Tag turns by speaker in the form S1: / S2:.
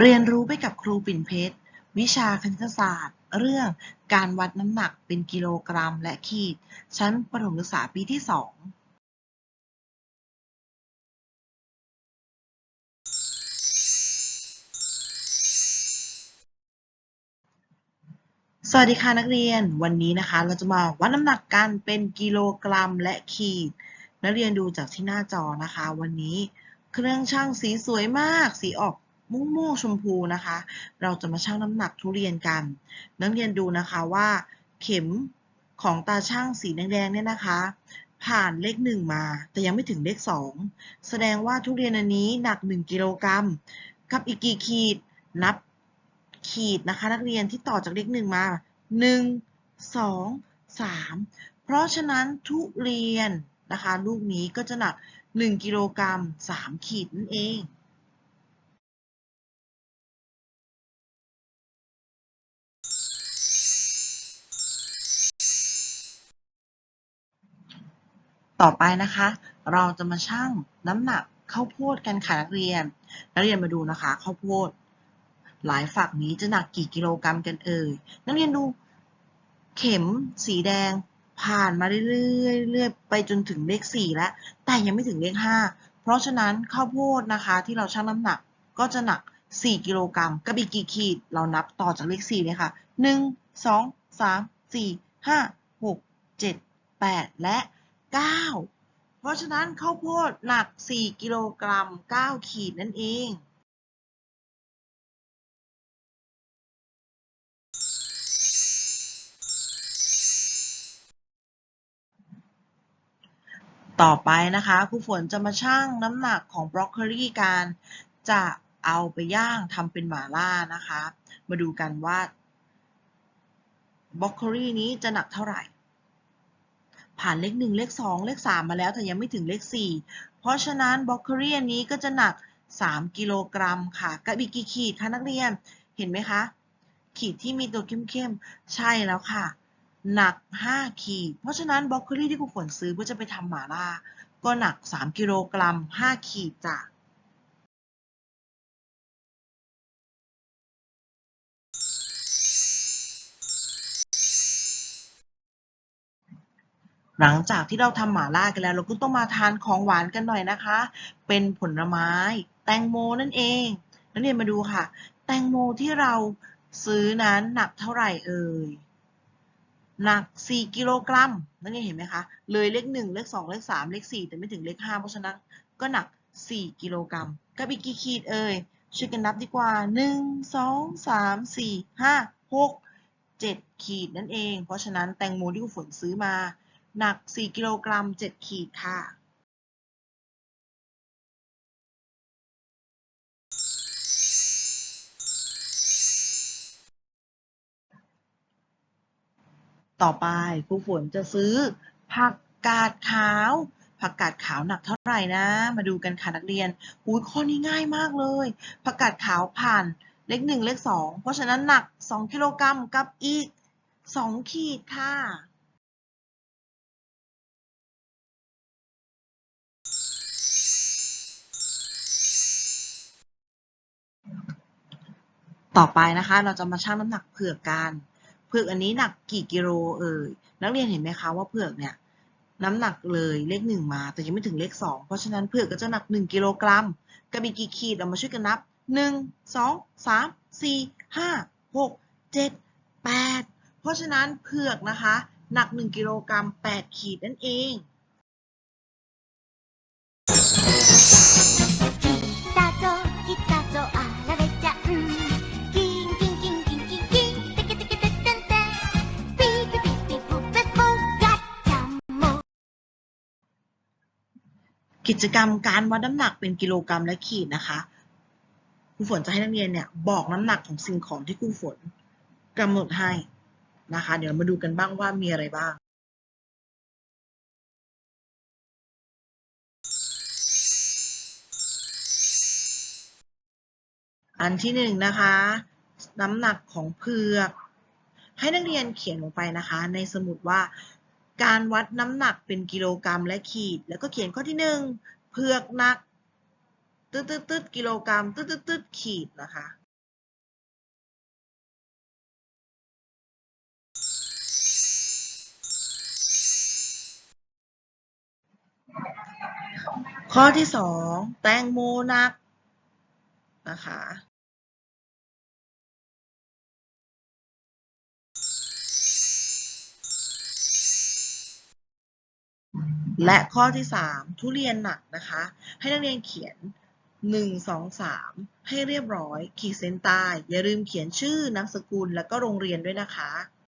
S1: เรียนรู้ไปกับครูปิ่นเพชร วิชาคณิตศาสตร์ เรื่องการวัดน้ำหนักเป็นกิโลกรัมและขีด ชั้นประถมศึกษาปีที่สอง สวัสดีค่ะนักเรียนวันนี้นะคะ เราจะมาวัดน้ำหนักกันเป็นกิโลกรัมและขีด นักเรียนดูจากที่หน้าจอนะคะ วันนี้เครื่องชั่งสีสวยมาก สีออกม่วงม่วงๆชมพูนะคะ เราจะมาชั่งน้ำหนักทุเรียนกัน นักเรียนดูนะคะว่า เข็มของตาช่างสีแดงๆเนี่ยนะคะ ผ่านเลขหนึ่งมา แต่ยังไม่ถึงเลขสองแสดงว่าทุเรียนอันนี้หนักหนึ่งกิโลกรัมกับอีกกี่ขีดนับ ขีดนะคะ นักเรียนที่ต่อจากเลขหนึ่งมาหนึ่งสองสามเพราะฉะนั้นทุเรียนนะคะลูกนี้ก็จะหนักหนึ่งกิโลกรัมสามขีดนั่นเองต่อไปนะคะ เราจะมาชั่งน้ำหนักข้าวโพดกันค่ะนักเรียน นักเรียนมาดูนะคะข้าวโพด หลายฝักนี้จะหนักกี่กิโลกรัมกันเอ่ย นักเรียนดูเข็มสีแดงผ่านมาเรื่อยๆเรื่อยไปจนถึงเลขสี่แล้ว แต่ยังไม่ถึงเลขห้า เพราะฉะนั้นข้าวโพดนะคะที่เราชั่งน้ำหนักก็จะหนัก 4 กิโลกรัมกับอีกกี่ขีด เรานับต่อจากเลข4เลยค่ะ 1 2 3 4 5 6 7 8 และ 9 เพราะฉะนั้นข้าวโพดหนัก 4 กิโลกรัม 9 ขีดนั่นเอง ต่อไปนะคะครูฝนจะมาชั่งน้ำหนักของบรอกโคลีกันจะเอาไปย่างทำเป็นหม่าล่านะคะ มาดูกันว่าบรอกโคลีนี้จะหนักเท่าไหร่ ผ่านเลขหนึ่งเลขสองเลขสามมาแล้วแต่ยังไม่ถึงเลขสี่เพราะฉะนั้นบรอกโคลีอันนี้ก็จะหนัก 3 กิโลกรัมค่ะกับอีกกี่ขีดคะนักเรียนเห็นไหมคะ ขีดที่มีตัวเข้มๆใช่แล้วค่ะ หนัก 5 ขีด เพราะฉะนั้นบรอกโคลี่ที่ครูฝนซื้อเพื่อจะไปทำหม่าล่า ก็หนัก 3 กิโลกรัม 5 ขีดจ้ะ หลังจากที่เราทำหม่าล่ากันแล้ว เราก็ต้องมาทานของหวานกันหน่อยนะคะ เป็นผลไม้ แตงโมนั่นเอง นักเรียนมาดูค่ะ แตงโมที่เราซื้อนั้นหนักเท่าไหร่เอ่ย หนัก 4 กิโลกรัมนั่นเองเห็นไหมคะ เลยเลข 1 เลข 2 เลข 3 เลข 4 แต่ไม่ถึงเลข 5 เพราะฉะนั้นก็หนัก 4 กิโลกรัมกับอีกกี่ขีดเอ่ย ช่วยกันนับดีกว่า 1 2 3 4 5 6 7 ขีดนั่นเอง เพราะฉะนั้นแตงโมที่คุณฝนซื้อมา หนัก 4 กิโลกรัม 7 ขีดค่ะ ต่อไปครูฝนจะซื้อ ผักกาดขาว ผักกาดขาวหนักเท่าไหร่นะ มาดูกันค่ะนักเรียนหูยข้อนี้ง่ายมากเลย ผักกาดขาวผ่านเลขหนึ่งเลขสองเพราะฉะนั้นหนัก2กิโลกรัมกับอีก2ขีดค่ะต่อไปนะคะ เราจะมาชั่งน้ำหนักเผือกกัน เผือกอันนี้หนักกี่กิโลเอ่ย นักเรียนเห็นไหมคะว่าเผือกเนี่ย น้ำหนักเลยเลขหนึ่งมา แต่ยังไม่ถึงเลขสองเพราะฉะนั้นเผือกก็จะหนักหนึ่งกิโลกรัมกับอีกกี่ขีดเรามาช่วยกันนับหนึ่งสองสามสี่ห้าหกเจ็ดแปดเพราะฉะนั้นเผือกนะคะ หนักหนึ่งกิโลกรัมแปดขีดนั่นเอง
S2: 来たぞ来たぞあ
S1: กิจกรรมการวัดน้ำหนักเป็นกิโลกรัมและขีดนะคะครูฝนจะให้นักเรียนเนี่ยบอกน้ำหนักของสิ่งของที่ครูฝนกำหนดให้นะคะ เดี๋ยวมาดูกันบ้างว่ามีอะไรบ้างอันที่หนึ่งนะคะ น้ำหนักของเผือก ให้นักเรียนเขียนลงไปนะคะ ในสมุดว่า การวัดน้ำหนักเป็นกิโลกรัมและขีด แล้วก็เขียนข้อที่หนึ่งเผือกหนักตึ๊ดตึ๊ดตึ๊ดกิโลกรัมตึ๊ดตึ๊ดตึ๊ดขีดนะคะข้อที่สองแตงโมนักนะคะ และข้อที่สามทุเรียนหนักนะคะ ให้นักเรียนเขียนหนึ่งสองสามให้เรียบร้อย ขีดเส้นใต้อย่าลืมเขียนชื่อนามสกุลและก็โรงเรียนด้วยนะคะ